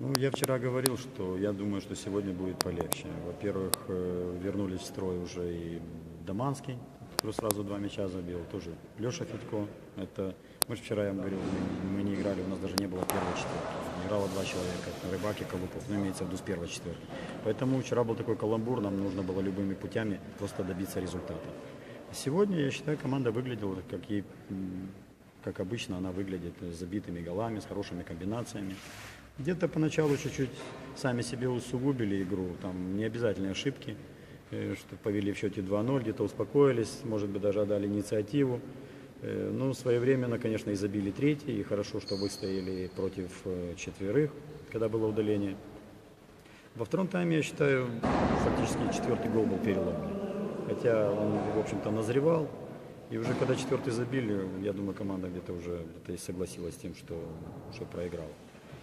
Ну, я вчера говорил, что я думаю, что сегодня будет полегче. Во-первых, э, вернулись в строй уже и Доманский, который сразу два мяча забил, тоже Леша Федько. Это, мы же вчера, я вам говорил, мы, мы не играли, у нас даже не было первой четверки. Играло два человека, Рыбак и Колупов, ну, имеется в виду с первой четверки. Поэтому вчера был такой каламбур, нам нужно было любыми путями просто добиться результата. Сегодня, я считаю, команда выглядела, как ей как обычно она выглядит, с забитыми голами, с хорошими комбинациями. Где-то поначалу чуть-чуть сами себе усугубили игру, там не обязательные ошибки, э, что повели в счете 2-0, где-то успокоились, может быть, даже отдали инициативу. Э, Ну, своевременно, конечно, и забили третий, и хорошо, что выстояли против э, четверых, когда было удаление. Во втором тайме, я считаю, фактически четвертый гол был переломный. Хотя он, в общем-то, назревал. И уже когда четвертый забили, я думаю, команда где-то уже где-то и согласилась с тем, что уже проиграла.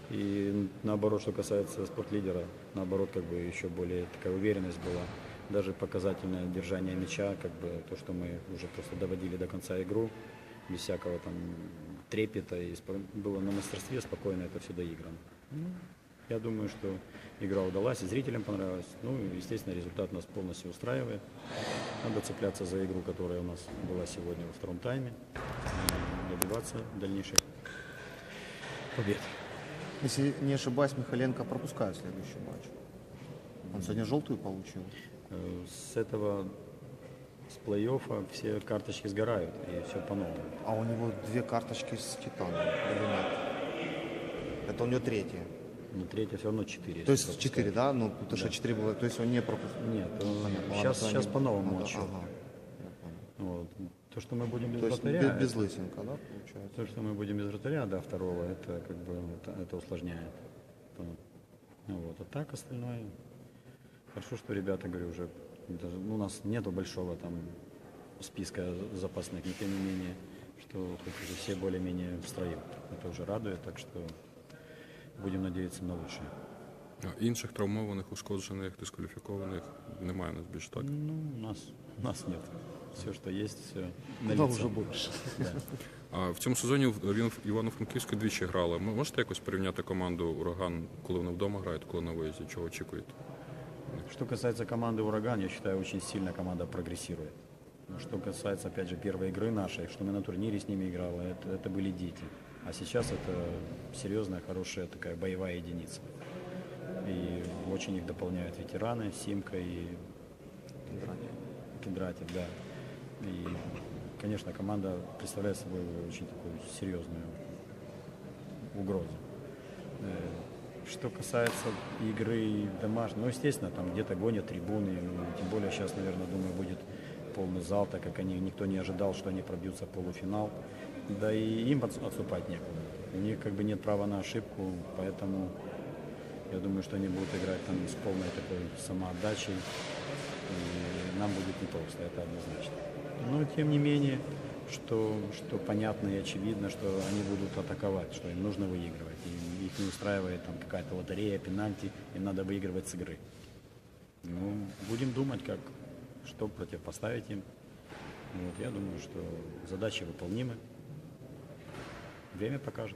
И наоборот, что касается спортлидера, наоборот, как бы еще более такая уверенность была. Даже показательное держание мяча, как бы то, что мы уже просто доводили до конца игру, без всякого там трепета, и было на мастерстве спокойно это все доиграно. Ну, я думаю, что игра удалась, и зрителям понравилась. Ну, естественно, результат нас полностью устраивает. Надо цепляться за игру, которая у нас была сегодня во втором тайме, добиваться дальнейших побед. Если не ошибаюсь, Михаленко пропускает следующий матч. Он сегодня желтую получил. Э, С этого, с плей-оффа все карточки сгорают, и все по-новому. А у него две карточки с Титаном, или нет? Это у него третья. Но третья все равно четыре. То есть четыре, да? Ну, потому что четыре было, то есть он не пропустил. Нет, он- Понятно. Сейчас, сейчас по-новому Ага, отсчет. ага. Вот. То, что мы будем без То есть вратаря, без, без это- лысинка, да, получается? то, что мы будем без вратаря, да, второго, это как бы это, это усложняет. Вот. Ну вот, а так остальное. Хорошо, что ребята, говорю, уже даже, ну, у нас нету большого там списка запасных, но тем не менее, что хоть уже все более-менее в строю. Это уже радует, так что будем надеяться на лучшее. А Інших травмованих, ушкоджених, дискваліфікованих немає нас більше так. Ну, у нас, у нас нет. Все, что есть, все Куда уже больше? Да. А в цьому сезоні в- він в Івано-Франківську двічі грали. Ми можете якось порівняти команду Ураган, коли вони вдома грають, коли на виїзді? Чого очікуєте? Что касается команды «Ураган», я считаю, очень сильно команда прогрессирует. Но Что касается, опять же, первой игры нашей, что мы на турнире с ними играли, это, это были дети. А сейчас это серьезная, хорошая такая боевая единица. И очень их дополняют ветераны, Симка и Кендратьев, да. И, конечно, команда представляет собой очень такую серьезную угрозу. Э, Что касается игры домашней, ну, естественно, там где-то гонят трибуны, ну, тем более сейчас, наверное, думаю, будет полный зал, так как они, никто не ожидал, что они пробьются в полуфинал. Да и им отс- отступать некуда. У них как бы нет права на ошибку, поэтому я думаю, что они будут играть там с полной такой самоотдачей. И нам будет непросто, это однозначно. Но тем не менее, что, что понятно и очевидно, что они будут атаковать, что им нужно выигрывать. И их не устраивает там какая-то лотерея, пенальти, им надо выигрывать с игры. Ну, будем думать, как, что противопоставить им. Вот, я думаю, что задачи выполнимы. Время покажет.